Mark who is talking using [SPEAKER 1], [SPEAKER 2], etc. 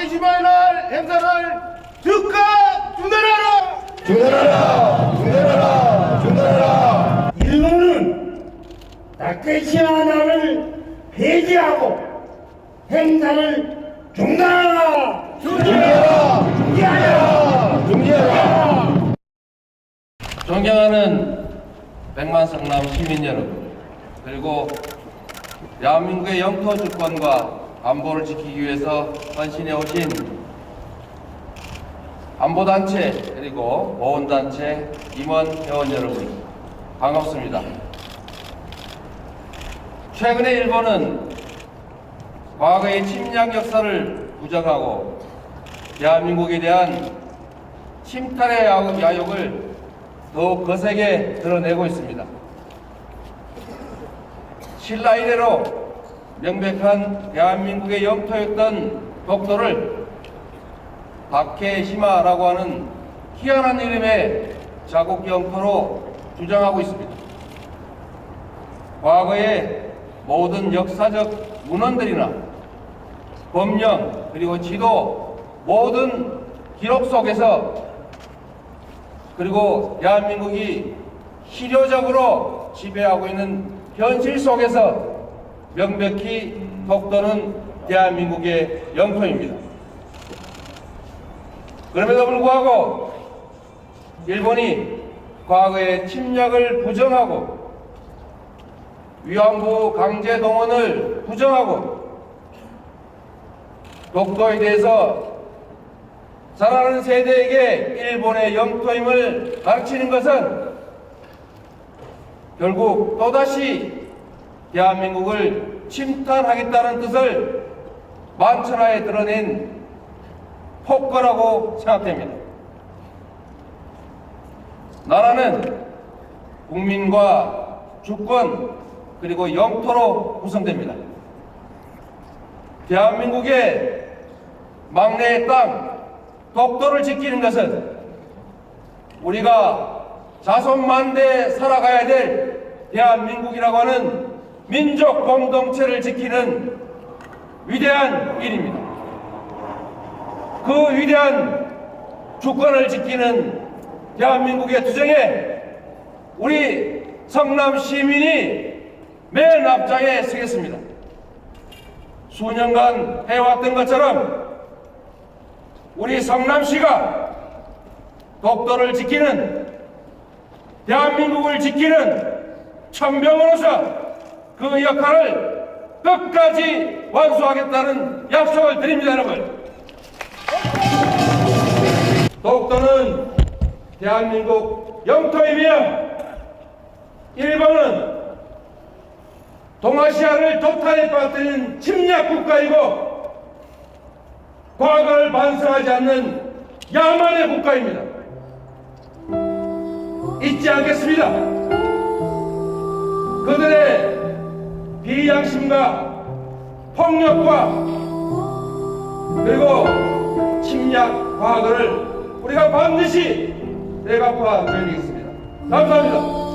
[SPEAKER 1] 다케시마의 날 행사를 즉각 중단하라!
[SPEAKER 2] 중단하라! 중단하라! 중단하라!
[SPEAKER 3] 일본은 다케시마 나를 폐지하고 행사를 중단하라!
[SPEAKER 2] 중지하라! 중지하라! 중지하라!
[SPEAKER 4] 존경하는 백만 성남 시민 여러분, 그리고 대한민국의 영토 주권과 안보를 지키기 위해서 헌신해 오신 안보단체 그리고 보훈단체 임원 회원 여러분 반갑습니다. 최근에 일본은 과거의 침략 역사를 부정하고 대한민국에 대한 침탈의 야욕- 야욕을 더욱 거세게 드러내고 있습니다. 신라 이래로 명백한 대한민국의 영토였던 독도를 다케시마라고 하는 희한한 이름의 자국 영토로 주장하고 있습니다. 과거의 모든 역사적 문헌들이나 법령 그리고 지도 모든 기록 속에서 그리고 대한민국이 실효적으로 지배하고 있는 현실 속에서 명백히 독도는 대한민국의 영토입니다. 그럼에도 불구하고 일본이 과거의 침략을 부정하고 위안부 강제 동원을 부정하고 독도에 대해서 자라는 세대에게 일본의 영토임을 가르치는 것은 결국 또다시 대한민국을 침탈하겠다는 뜻을 만천하에 드러낸 폭거라고 생각됩니다. 나라는 국민과 주권 그리고 영토로 구성됩니다. 대한민국의 막내 땅 독도를 지키는 것은 우리가 자손만대 살아가야 될 대한민국이라고 하는 민족 공동체를 지키는 위대한 일입니다. 그 위대한 주권을 지키는 대한민국의 투쟁에 우리 성남 시민이 맨 앞장에 서겠습니다. 수년간 해왔던 것처럼 우리 성남시가 독도를 지키는 대한민국을 지키는 천병으로서 그 역할을 끝까지 완수하겠다는 약속을 드립니다, 여러분. 독도는 대한민국 영토이며 일본은 동아시아를 도탄에 빠뜨린 침략 국가이고 과거를 반성하지 않는 야만의 국가입니다. 잊지 않겠습니다. 그들의 비양심과 폭력과 그리고 침략 과거를 우리가 반드시 되갚아 줘야 되겠습니다. 감사합니다.